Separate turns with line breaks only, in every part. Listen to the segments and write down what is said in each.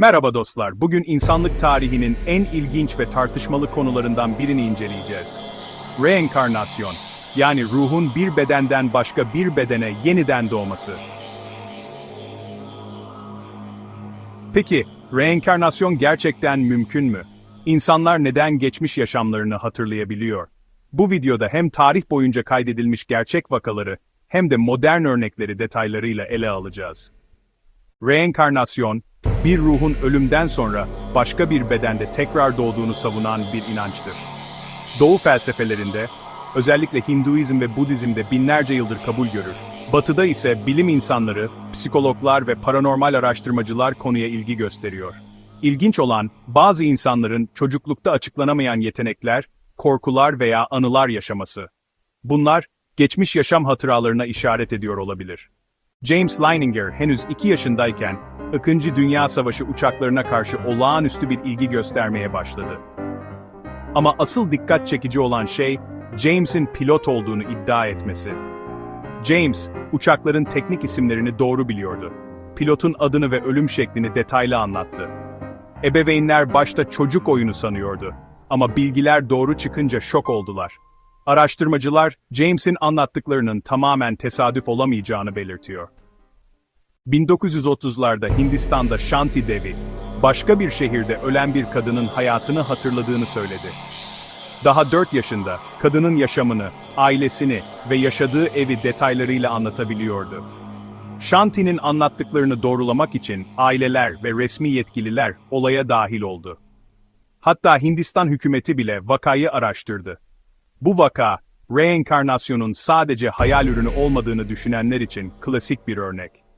Merhaba dostlar, bugün insanlık tarihinin en ilginç ve tartışmalı konularından birini inceleyeceğiz. Reenkarnasyon, yani ruhun bir bedenden başka bir bedene yeniden doğması. Peki, reenkarnasyon gerçekten mümkün mü? İnsanlar neden geçmiş yaşamlarını hatırlayabiliyor? Bu videoda hem tarih boyunca kaydedilmiş gerçek vakaları hem de modern örnekleri detaylarıyla ele alacağız. Reenkarnasyon, bir ruhun ölümden sonra başka bir bedende tekrar doğduğunu savunan bir inançtır. Doğu felsefelerinde, özellikle Hinduizm ve Budizm'de binlerce yıldır kabul görür. Batıda ise bilim insanları, psikologlar ve paranormal araştırmacılar konuya ilgi gösteriyor. İlginç olan, bazı insanların çocuklukta açıklanamayan yetenekler, korkular veya anılar yaşaması. Bunlar, geçmiş yaşam hatıralarına işaret ediyor olabilir. James Leininger henüz 2 yaşındayken, İkinci Dünya Savaşı uçaklarına karşı olağanüstü bir ilgi göstermeye başladı. Ama asıl dikkat çekici olan şey, James'in pilot olduğunu iddia etmesi. James, uçakların teknik isimlerini doğru biliyordu. Pilotun adını ve ölüm şeklini detaylı anlattı. Ebeveynler başta çocuk oyunu sanıyordu. Ama bilgiler doğru çıkınca şok oldular. Araştırmacılar, James'in anlattıklarının tamamen tesadüf olamayacağını belirtiyor. 1930'larda Hindistan'da Shanti Devi, başka bir şehirde ölen bir kadının hayatını hatırladığını söyledi. Daha 4 yaşında, kadının yaşamını, ailesini ve yaşadığı evi detaylarıyla anlatabiliyordu. Shanti'nin anlattıklarını doğrulamak için aileler ve resmi yetkililer olaya dahil oldu. Hatta Hindistan hükümeti bile vakayı araştırdı. Bu vaka, reenkarnasyonun sadece hayal ürünü olmadığını düşünenler için klasik bir örnek.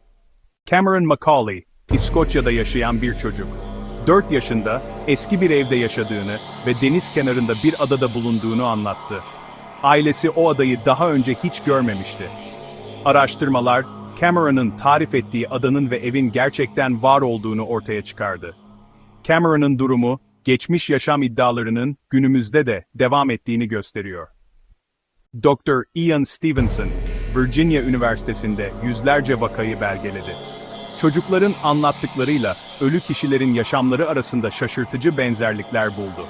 Cameron Macaulay, İskoçya'da yaşayan bir çocuk. 4 yaşında eski bir evde yaşadığını ve deniz kenarında bir adada bulunduğunu anlattı. Ailesi o adayı daha önce hiç görmemişti. Araştırmalar, Cameron'ın tarif ettiği adanın ve evin gerçekten var olduğunu ortaya çıkardı. Cameron'ın durumu, geçmiş yaşam iddialarının günümüzde de devam ettiğini gösteriyor. Dr. Ian Stevenson, Virginia Üniversitesi'nde yüzlerce vakayı belgeledi. Çocukların anlattıklarıyla ölü kişilerin yaşamları arasında şaşırtıcı benzerlikler buldu.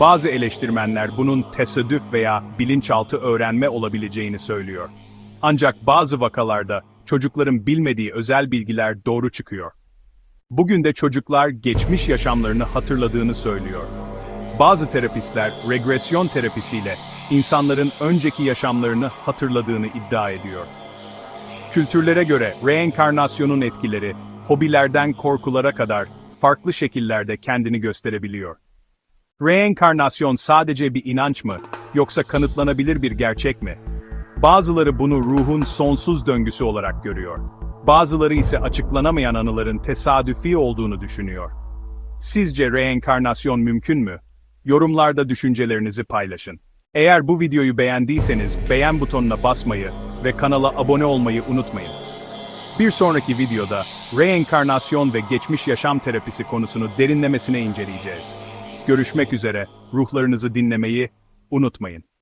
Bazı eleştirmenler bunun tesadüf veya bilinçaltı öğrenme olabileceğini söylüyor. Ancak bazı vakalarda çocukların bilmediği özel bilgiler doğru çıkıyor. Bugün de çocuklar geçmiş yaşamlarını hatırladığını söylüyor. Bazı terapistler regresyon terapisiyle insanların önceki yaşamlarını hatırladığını iddia ediyor. Kültürlere göre reenkarnasyonun etkileri, hobilerden korkulara kadar farklı şekillerde kendini gösterebiliyor. Reenkarnasyon sadece bir inanç mı, yoksa kanıtlanabilir bir gerçek mi? Bazıları bunu ruhun sonsuz döngüsü olarak görüyor. Bazıları ise açıklanamayan anıların tesadüfi olduğunu düşünüyor. Sizce reenkarnasyon mümkün mü? Yorumlarda düşüncelerinizi paylaşın. Eğer bu videoyu beğendiyseniz beğen butonuna basmayı ve kanala abone olmayı unutmayın. Bir sonraki videoda reenkarnasyon ve geçmiş yaşam terapisi konusunu derinlemesine inceleyeceğiz. Görüşmek üzere, ruhlarınızı dinlemeyi unutmayın.